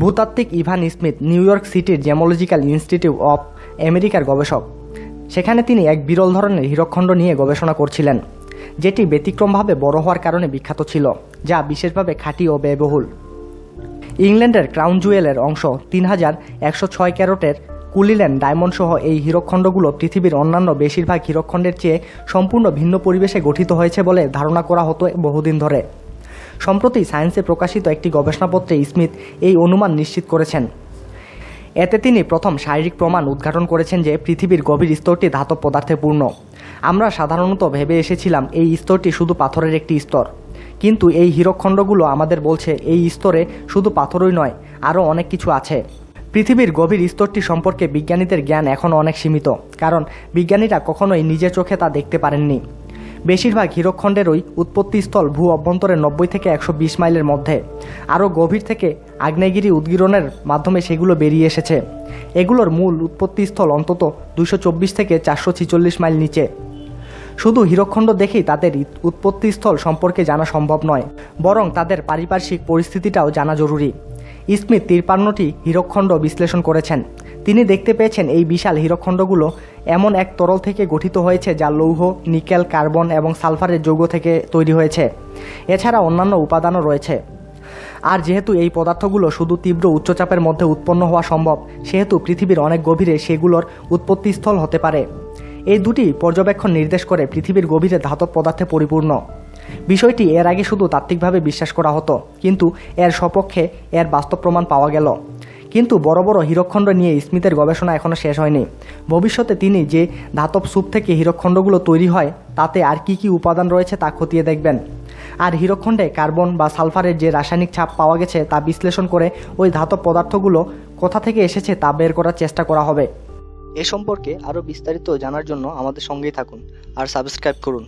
ভূতাত্ত্বিক Evan Smith, New York সিটির gemological institute of আমেরিকার গবেষক। সেখানে তিনি এক বিরল ধরনের হীরকখণ্ড নিয়ে গবেষণা করছিলেন, যেটি ব্যতিক্রমভাবে বড় হওয়ার কারণে বিখ্যাত ছিল, যা বিশেষভাবে খাঁটি ও ব্যয়বহুল। ইংল্যান্ডের ক্রাউন জুয়েলের অংশ তিন হাজার একশো ছয় ক্যারোটের কুলিল্যান্ড ডায়মন্ড সহ এই হীরকখণ্ডগুলো পৃথিবীর অন্যান্য বেশিরভাগ হীরকখণ্ডের চেয়ে সম্পূর্ণ ভিন্ন পরিবেশে গঠিত হয়েছে বলে ধারণা করা হতো বহুদিন ধরে। সম্প্রতি সায়েন্সে প্রকাশিত একটি গবেষণাপত্রে স্মিথ এই অনুমান নিশ্চিত করেছেন। এতে তিনি প্রথম শারীরিক প্রমাণ উদ্ঘাটন করেছেন যে পৃথিবীর গভীর স্তরটি ধাতব পদার্থে পূর্ণ। আমরা সাধারণত ভেবে এসেছিলাম এই স্তরটি শুধু পাথরের একটি স্তর। কিন্তু এই হীরকখণ্ডগুলো আমাদের বলছে এই স্তরে শুধু পাথরই নয়, আরও অনেক কিছু আছে। পৃথিবীর গভীর স্তরটি সম্পর্কে বিজ্ঞানীদের জ্ঞান এখনও অনেক সীমিত, কারণ বিজ্ঞানীরা কখনোই নিজের চোখে তা দেখতে পারেননি। বেশিরভাগ হীরকখণ্ডেরই উৎপত্তিস্থল ভূ অভ্যন্তরে নব্বই থেকে একশো বিশ মাইলের মধ্যে। আরও গভীর থেকে আগ্নেয়গিরি উদ্গীরণের মাধ্যমে সেগুলো বেরিয়ে এসেছে। এগুলোর মূল উৎপত্তিস্থল অন্তত দুশো চব্বিশ থেকে চারশো মাইল নিচে। শুধু হীরকখণ্ড দেখেই তাদের উৎপত্তিস্থল সম্পর্কে জানা সম্ভব নয়, বরং তাদের পারিপার্শ্বিক পরিস্থিতিটাও জানা জরুরি। স্মিথ তিরপান্নটি হীরকখণ্ড বিশ্লেষণ করেছেন। তিনি দেখতে পেয়েছেন এই বিশাল হীরকখণ্ডগুলো এমন এক তরল থেকে গঠিত হয়েছে যা লৌহ, নিকেল, কার্বন এবং সালফারের যৌগ থেকে তৈরি হয়েছে। এছাড়া অন্যান্য উপাদানও রয়েছে। আর যেহেতু এই পদার্থগুলো শুধু তীব্র উচ্চচাপের মধ্যে উৎপন্ন হওয়া সম্ভব, সেহেতু পৃথিবীর অনেক গভীরে সেগুলোর উৎপত্তিস্থল হতে পারে। এই দুটি পর্যবেক্ষণ নির্দেশ করে পৃথিবীর গভীরে ধাতব পদার্থে পরিপূর্ণ। বিষয়টি এর আগে শুধু তাত্ত্বিকভাবে বিশ্বাস করা হতো, কিন্তু এর সপক্ষে এর বাস্তব প্রমাণ পাওয়া গেল। কিন্তু বড় বড় হীরকখণ্ড নিয়ে স্মিথের গবেষণা এখনও শেষ হয়নি। ভবিষ্যতে তিনি যে ধাতব সুপ থেকে হীরকখণ্ডগুলো তৈরি হয়, তাতে আর কি কি উপাদান রয়েছে তা খতিয়ে দেখবেন। আর হীরকখণ্ডে কার্বন বা সালফারের যে রাসায়নিক ছাপ পাওয়া গেছে, তা বিশ্লেষণ করে ওই ধাতব পদার্থগুলো কোথা থেকে এসেছে তা বের করার চেষ্টা করা হবে। এ সম্পর্কে আরও বিস্তারিত জানার জন্য আমাদের সঙ্গেই থাকুন, আর সাবস্ক্রাইব করুন।